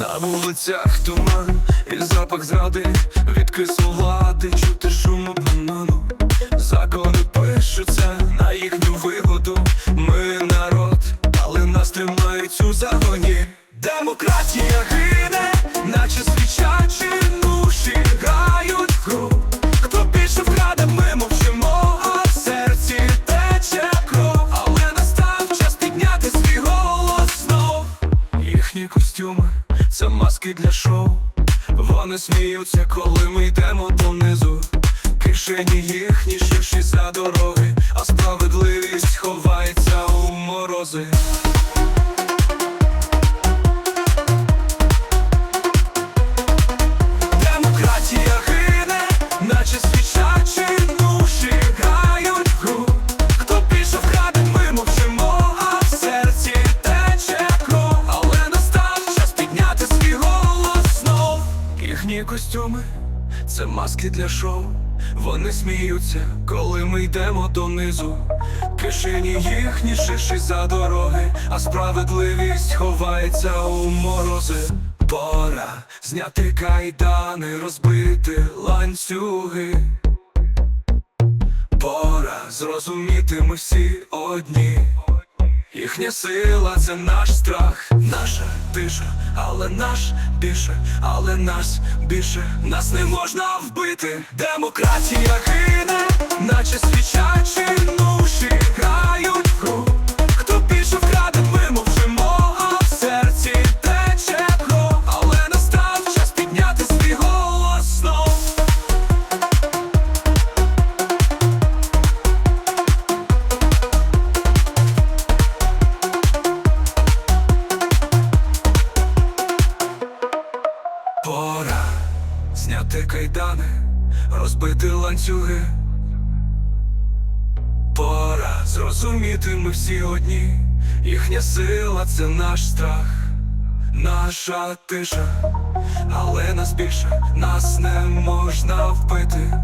На вулицях туман. І запах зради від кислу чути шум обману Закони пишуться на їхню вигоду. Ми народ, але нас тримають у загоні. Демократія гине, наче свічачі нуші грають в гру. Хто більше вкраде, ми мовчимо, а в серці тече кров. Але настав час підняти свій голос знов. Їхні костюми це маски для шоу. Вони сміються, коли ми йдемо донизу. Кишені їхні ширші за дороги, а справедливість ховається у морози. Костюми це маски для шоу. Вони сміються, коли ми йдемо донизу. Кишені їхні шиші за дороги, а справедливість ховається у морози. Пора зняти кайдани, розбити ланцюги. Пора зрозуміти ми всі одні. Їхня сила це наш страх, наша тиша, але наш більше, але нас більше, нас не можна вбити. Демократія гине, наче зняти кайдани, розбити ланцюги. Пора зрозуміти ми всі одні, їхня сила це наш страх, наша тиша, але нас більше, нас не можна вбити.